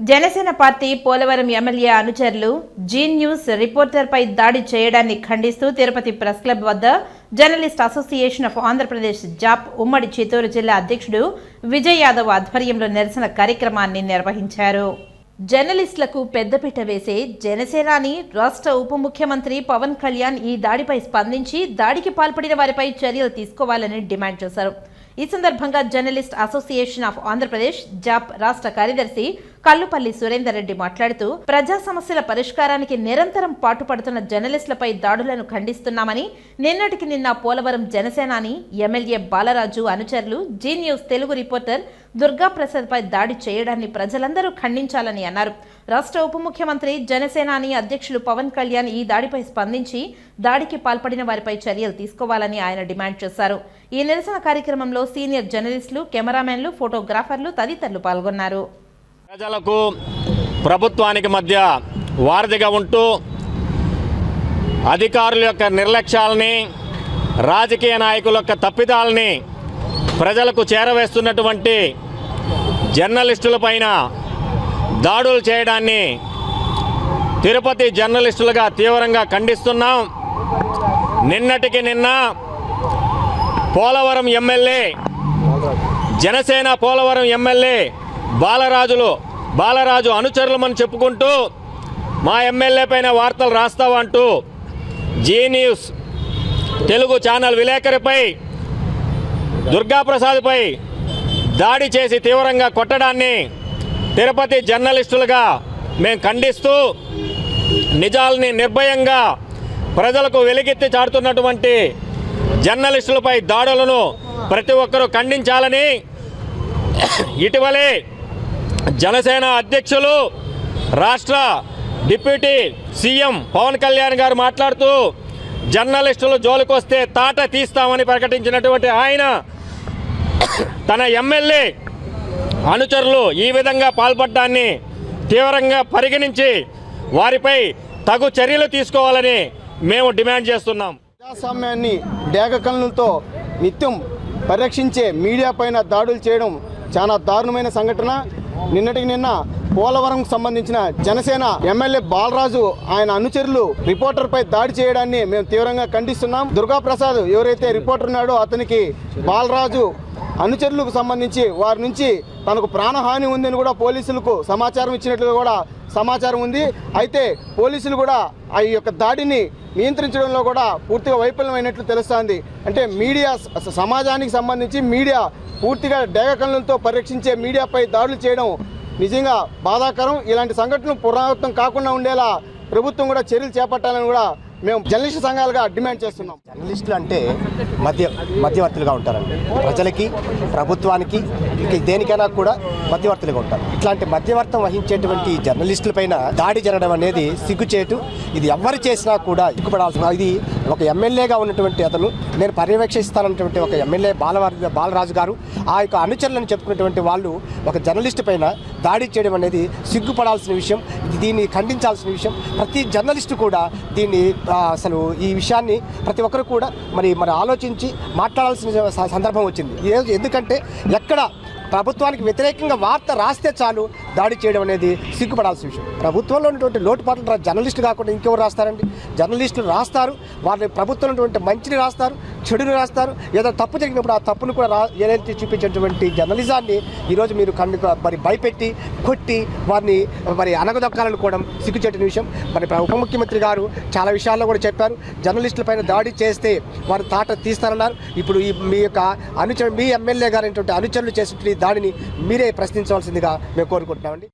Janasena party Polavaram MLA అనుచరులు Zee news రిపోర్టర్పై దాడి చేయడాన్ని ఖండిస్తూ తిరుపతి ప్రెస్ క్లబ్ వద్ద journalist association of Andhra Pradesh JAP ఉమ్మడి చిత్తూరు జిల్లా అధ్యక్షుడు విజయ్ యాదవ్ ఆధ్వర్యంలో నిరసన కార్యక్రమాన్ని నిర్వహించారు. జర్నలిస్టులకు పెద్దపీట వేసే జనసేనాని రాష్ట్ర ఉప ముఖ్యమంత్రి పవన్ కళ్యాణ్ ఈ దాడిపై స్పందించి దాడికి పాల్పడిన వారిపై చర్యలు తీసుకోవాలని డిమాండ్ చేశారు. ఈ సందర్భంగా journalist association of Andhra Pradesh JAP రాష్ట్ర కార్యదర్శి కల్లుపల్లి సురేందర్ రెడ్డి మాట్లాడుతూ ప్రజా సమస్యల పరిష్కారానికి నిరంతరం పాటుపడుతున్న జర్నలిస్టులపై దాడులను ఖండిస్తున్నామని నిన్నటికి నిన్న పోలవరం జనసేనాని ఎమ్మెల్యే బాలరాజు అనుచరులు జీ న్యూస్ తెలుగు రిపోర్టర్ దుర్గాప్రసాద్పై దాడి చేయడాన్ని ప్రజలందరూ ఖండించాలని అన్నారు. రాష్ట్ర ఉప ముఖ్యమంత్రి జనసేనాని అధ్యక్షులు పవన్ కళ్యాణ్ ఈ దాడిపై స్పందించి దాడికి పాల్పడిన వారిపై చర్యలు తీసుకోవాలని ఆయన డిమాండ్ చేశారు. ఈ నిరసన కార్యక్రమంలో సీనియర్ జర్నలిస్టులు కెమెరామెన్లు ఫోటోగ్రాఫర్లు తదితరులు పాల్గొన్నారు. ప్రజలకు ప్రభుత్వానికి మధ్య వారధిగా ఉంటూ అధికారుల యొక్క నిర్లక్ష్యాలని రాజకీయ నాయకుల యొక్క తప్పిదాలని ప్రజలకు చేరవేస్తున్నటువంటి జర్నలిస్టులపైన దాడులు చేయడాన్ని తిరుపతి జర్నలిస్టులుగా తీవ్రంగా ఖండిస్తున్నాం. నిన్నటికి నిన్న పోలవరం ఎమ్మెల్యే జనసేన పోలవరం ఎమ్మెల్యే బాలరాజులు బాలరాజు అనుచరులమని చెప్పుకుంటూ మా ఎమ్మెల్యే పైన వార్తలు రాస్తావంటూ జీ న్యూస్ తెలుగు ఛానల్ విలేకరిపై దుర్గాప్రసాద్పై దాడి చేసి తీవ్రంగా కొట్టడాన్ని తిరుపతి జర్నలిస్టులుగా మేము ఖండిస్తూ నిజాల్ని నిర్భయంగా ప్రజలకు వెలిగెత్తి చాటుతున్నటువంటి జర్నలిస్టులపై దాడులను ప్రతి ఒక్కరూ ఖండించాలని ఇటీవలే జనసేన అధ్యక్షులు రాష్ట్ర డిప్యూటీ సీఎం పవన్ కళ్యాణ్ గారు మాట్లాడుతూ జర్నలిస్టులు జోలికొస్తే తాట తీస్తామని ప్రకటించినటువంటి ఆయన తన ఎమ్మెల్యే అనుచరులు ఈ విధంగా పాల్పడ్డాన్ని తీవ్రంగా పరిగణించి వారిపై తగు చర్యలు తీసుకోవాలని మేము డిమాండ్ చేస్తున్నాం. ప్రజాస్వామ్యాన్ని డేగ నిత్యం పరిరక్షించే మీడియా పైన దాడులు చేయడం చాలా దారుణమైన సంఘటన. నిన్నటికి నిన్న పోలవరంకు సంబంధించిన జనసేన ఎమ్మెల్యే బాలరాజు ఆయన అనుచరులు రిపోర్టర్ పై దాడి చేయడాన్ని మేము తీవ్రంగా ఖండిస్తున్నాం. దుర్గాప్రసాద్ ఎవరైతే రిపోర్టర్ ఉన్నాడో అతనికి బాలరాజు అనుచరులకు సంబంధించి వారి నుంచి తనకు ప్రాణహాని ఉందని కూడా పోలీసులకు సమాచారం ఇచ్చినట్లుగా కూడా సమాచారం ఉంది. అయితే పోలీసులు కూడా ఆ యొక్క దాడిని నియంత్రించడంలో కూడా పూర్తిగా వైఫల్యమైనట్లు తెలుస్తోంది. అంటే మీడియా సమాజానికి సంబంధించి మీడియా పూర్తిగా డేగ పరీక్షించే మీడియాపై దాడులు చేయడం నిజంగా బాధాకరం. ఇలాంటి సంఘటనలు పునరావృతం కాకుండా ఉండేలా ప్రభుత్వం కూడా చర్యలు చేపట్టాలని కూడా మేము జర్నలిస్ట్ సంఘాలుగా డిమాండ్ చేస్తున్నాం. జర్నలిస్టులు అంటే మధ్య మధ్యవర్తులుగా ఉంటారండి. ప్రజలకి ప్రభుత్వానికి దేనికైనా కూడా మధ్యవర్తులుగా ఉంటారు. ఇట్లాంటి మధ్యవర్తం వహించేటువంటి జర్నలిస్టులపైన దాడి జరగడం అనేది సిగ్గుచేటు. ఇది ఎవరు చేసినా కూడా ఇక్కుపడాల్సిన ఇది ఒక ఎమ్మెల్యేగా ఉన్నటువంటి అతను నేను పర్యవేక్షిస్తానన్నటువంటి ఒక ఎమ్మెల్యే బాలవారి బాలరాజు గారు ఆ యొక్క అనుచరులను చెప్పుకున్నటువంటి వాళ్ళు ఒక జర్నలిస్ట్ పైన దాడి చేయడం అనేది సిగ్గుపడాల్సిన విషయం దీన్ని ఖండించాల్సిన విషయం. ప్రతి జర్నలిస్టు కూడా దీన్ని అసలు ఈ విషయాన్ని ప్రతి ఒక్కరు కూడా మరి మరి ఆలోచించి మాట్లాడాల్సిన స- సందర్భం వచ్చింది. ఏ- ఎందుకంటే ఎక్కడ ప్రభుత్వానికి వ్యతిరేకంగా వార్త రాస్తే చాలు దాడి చేయడం అనేది సిగ్గుపడాల్సిన విషయం. ప్రభుత్వంలో ఉన్నటువంటి లోటుపాట్లు జర్నలిస్టు కాకుండా ఇంకెవరు రాస్తారండి? జర్నలిస్టులు రాస్తారు వారిని ప్రభుత్వం ఉన్నటువంటి మంచిని రాస్తారు చెడుని రాస్తారు. ఏదో తప్పు జరిగినప్పుడు ఆ తప్పును కూడా రా ఏదైతే చూపించేటువంటి జర్నలిజాన్ని ఈరోజు మీరు కన్ను మరి భయపెట్టి కొట్టి వారిని మరి అనగదొక్కాలనుకోవడం సిగ్గుచేటిన విషయం. మరి ప్ర- ఉప ముఖ్యమంత్రి గారు చాలా విషయాల్లో కూడా చెప్పారు. జర్నలిస్టులపైన దాడి చేస్తే వారు తాట తీస్తారన్నారు. ఇప్పుడు ఈ మీ యొక్క అనుచరు మీ ఎమ్మెల్యే గారైనటువంటి అనుచరులు చేసినటువంటి దాడిని మీరే ప్రశ్నించవలసిందిగా మేము కోరుకుంటున్నామండి